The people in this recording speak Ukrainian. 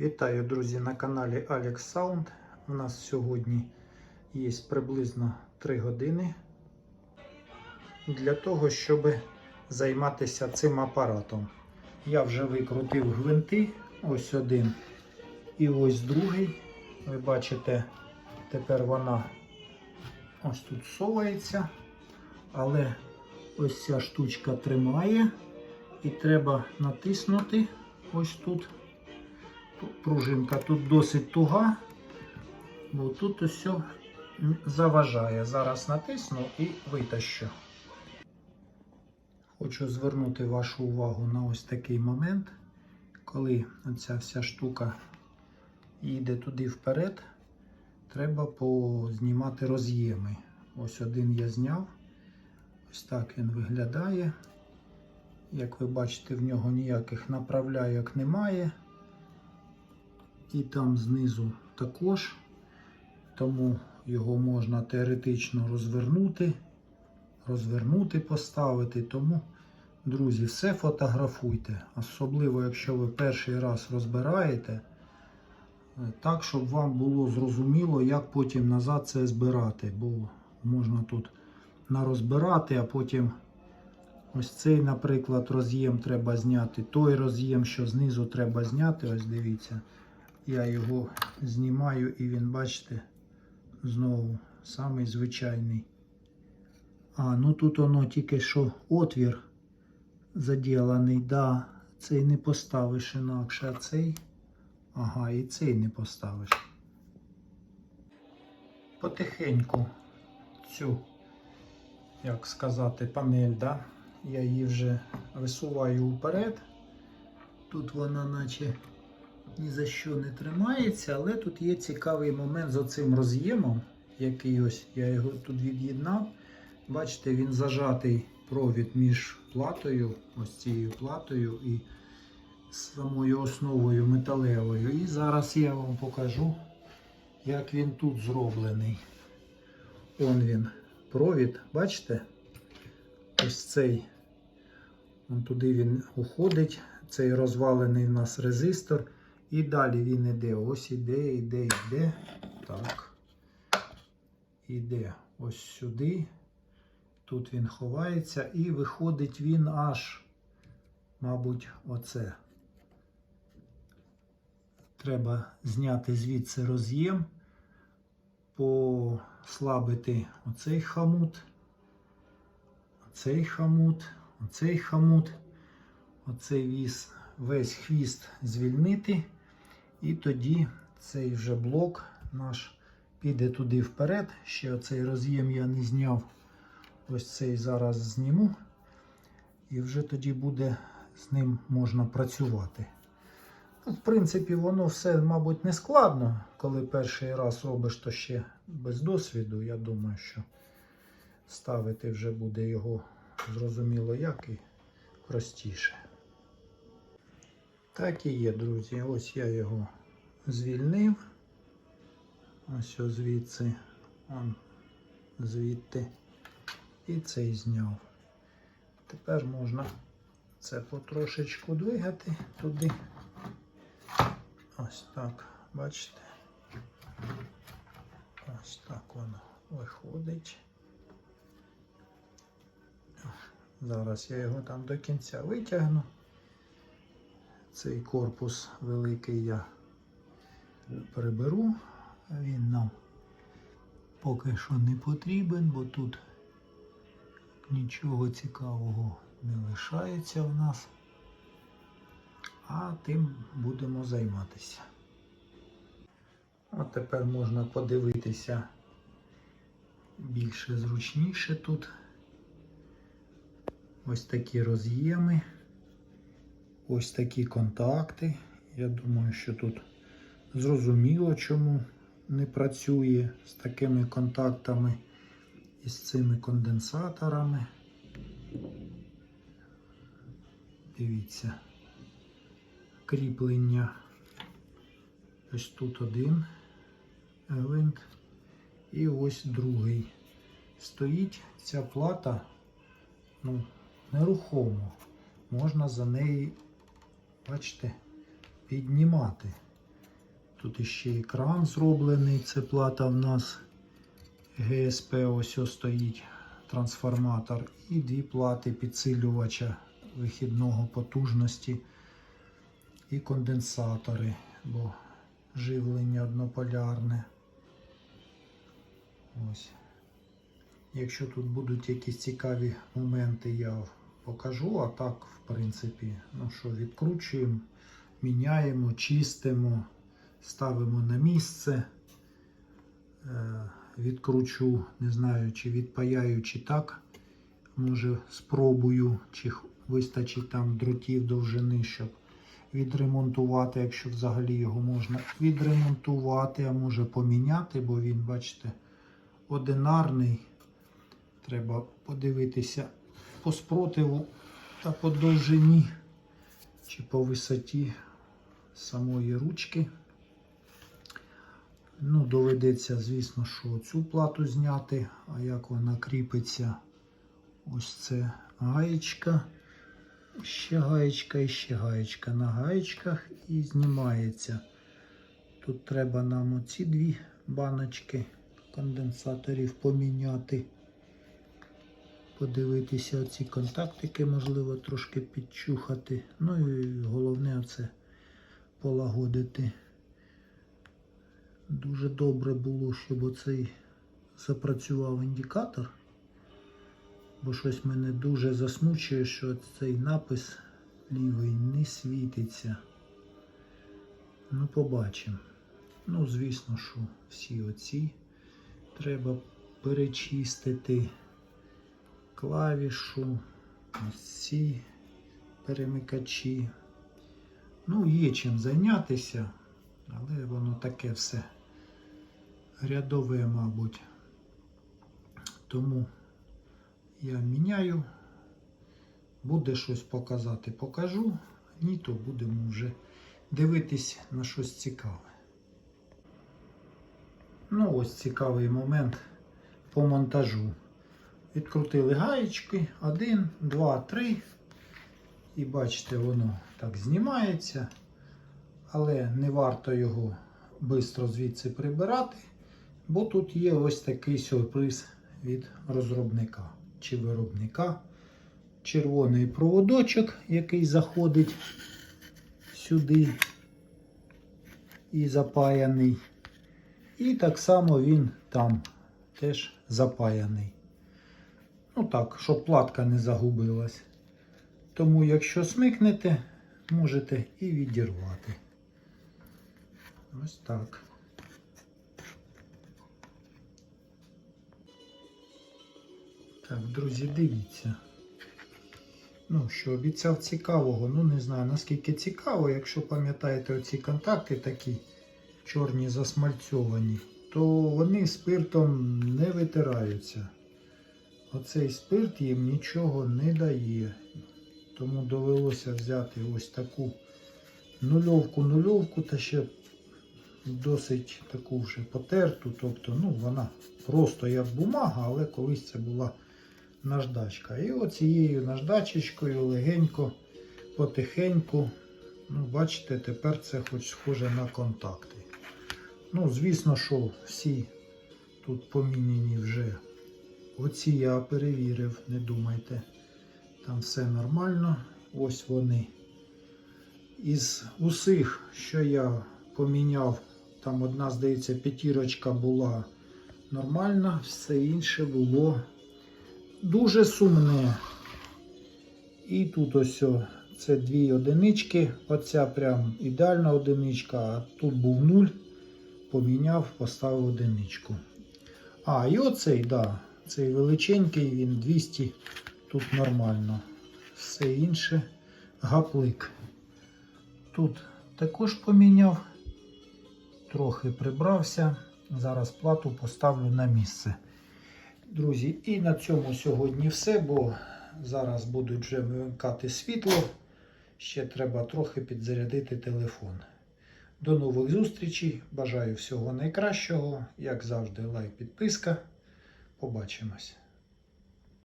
Вітаю, друзі, на каналі Alex Sound. У нас сьогодні є приблизно 3 години для того, щоб займатися цим апаратом. Я вже викрутив гвинти, ось один і ось другий. Ви бачите, тепер вона ось тут совається, але ось ця штучка тримає, і треба натиснути ось тут пружинка тут досить туга, бо тут усе заважає. Зараз натисну і витащу. Хочу звернути вашу увагу на ось такий момент, коли оця вся штука їде туди вперед, треба познімати роз'єми. Ось один я зняв. Ось так він виглядає. Як ви бачите, в нього ніяких направляйок немає. І там знизу також, тому його можна теоретично розвернути, розвернути, поставити. Тому, друзі, все фотографуйте. Особливо, якщо ви перший раз розбираєте, так, щоб вам було зрозуміло, як потім назад це збирати. Бо можна тут нарозбирати, а потім ось цей, наприклад, роз'єм треба зняти. Той роз'єм, що знизу треба зняти, ось дивіться. Я його знімаю і він, бачите, знову самий звичайний. А, ну тут воно тільки що отвір заділений, да, цей не поставиш інакше, а цей. Ага, і цей не поставиш. Потихеньку цю, як сказати, панель, да, я її вже висуваю вперед. Тут вона наче ні за що не тримається, але тут є цікавий момент з оцим роз'ємом, який ось я його тут від'єднав. Бачите, він зажатий провід між платою, ось цією платою і самою основою металевою. І зараз я вам покажу, як він тут зроблений. Он він провід, бачите? Ось цей. Вон туди він уходить, цей розвалений в нас резистор. І далі він іде. Ось іде, іде, іде. Так. Іде ось сюди. Тут він ховається і виходить він аж, мабуть, оце. Треба зняти звідси роз'єм, послабити оцей хамут, оцей хамут, оцей хамут, оцей віз, весь хвіст звільнити. І тоді цей вже блок наш піде туди вперед. Ще оцей роз'єм я не зняв. Ось цей зараз зніму. І вже тоді буде з ним можна працювати. Ну, В принципі, воно все, мабуть, не складно. Коли перший раз робиш, то ще без досвіду. Я думаю, що ставити вже буде його зрозуміло як і простіше. Так і є, друзі. Ось я його звільнив. Ось ось звідси, он звідти. І цей зняв. Тепер можна це потрошечку двигати туди. Ось так, бачите? Ось так воно виходить. Зараз я його там до кінця витягну. Цей корпус великий я приберу. Він нам поки що не потрібен, бо тут нічого цікавого не лишається в нас. А тим будемо займатися. От тепер можна подивитися більше зручніше тут. Ось такі роз'єми. Ось такі контакти. Я думаю, що тут зрозуміло, чому не працює з такими контактами і з цими конденсаторами. Дивіться, кріплення. Ось тут один гвинт і ось другий. Стоїть ця плата ну, нерухомо. Можна за неї, бачите, піднімати. Тут іще екран зроблений. Це плата в нас ГСП, ось ось стоїть трансформатор. І дві плати підсилювача вихідного потужності і конденсатори, бо живлення однополярне. Ось. Якщо тут будуть якісь цікаві моменти, я покажу. А так, в принципі, ну що, відкручуємо, міняємо, чистимо, ставимо на місце. Е, Відкручу, не знаю, чи відпаяю, чи так. Може, спробую, чи вистачить там дротів довжини, щоб відремонтувати, якщо взагалі його можна відремонтувати, а може поміняти, бо він, бачите, одинарний. Треба подивитися по спротиву та по довжині чи по висоті самої ручки. Ну, доведеться, звісно, що цю плату зняти, а як вона кріпиться, ось це гаєчка, ще гаєчка і ще гаєчка на гаєчках і знімається. Тут треба нам оці дві баночки конденсаторів поміняти. Подивитися оці контактики, можливо, трошки підчухати. Ну і головне оце полагодити. Дуже добре було, щоб оцей запрацював індикатор. Бо щось мене дуже засмучує, що цей напис лівий не світиться. Ну, побачимо. Ну, звісно, що всі оці треба перечистити клавішу, ось ці перемикачі. Ну, є чим зайнятися, але воно таке все рядове, мабуть. Тому я міняю. Буде щось показати, покажу. Ні, то будемо вже дивитись на щось цікаве. Ну, ось цікавий момент по монтажу. Відкрутили гаєчки. Один, два, три. І бачите, воно так знімається. Але не варто його швидко звідси прибирати, бо тут є ось такий сюрприз від розробника чи виробника. Червоний проводочок, який заходить сюди і запаяний. І так само він там теж запаяний. Ну так, щоб платка не загубилась. Тому, якщо смикнете, можете і відірвати. Ось так. Так, друзі, дивіться. Ну, що обіцяв цікавого, ну не знаю наскільки цікаво, якщо пам'ятаєте оці контакти такі чорні засмальцьовані, то вони спиртом не витираються. Оцей спирт їм нічого не дає. Тому довелося взяти ось таку нульовку-нульовку та ще досить таку вже потерту. Тобто, ну, вона просто як бумага, але колись це була наждачка. І оцією наждачечкою легенько, потихеньку, ну, бачите, тепер це хоч схоже на контакти. Ну, звісно, що всі тут поміняні вже. Оці я перевірив, не думайте. Там все нормально. Ось вони. Із усіх, що я поміняв, там одна, здається, п'ятірочка була нормальна, все інше було дуже сумне. І тут ось це дві одинички. Оця прям ідеальна одиничка, а тут був нуль. Поміняв, поставив одиничку. А, і оцей, да, цей величенький, він 200, тут нормально. Все інше гаплик. Тут також поміняв, трохи прибрався. Зараз плату поставлю на місце. Друзі, і на цьому сьогодні все, бо зараз будуть вже вимикати світло. Ще треба трохи підзарядити телефон. До нових зустрічей. Бажаю всього найкращого. Як завжди, лайк, підписка. Побачимось.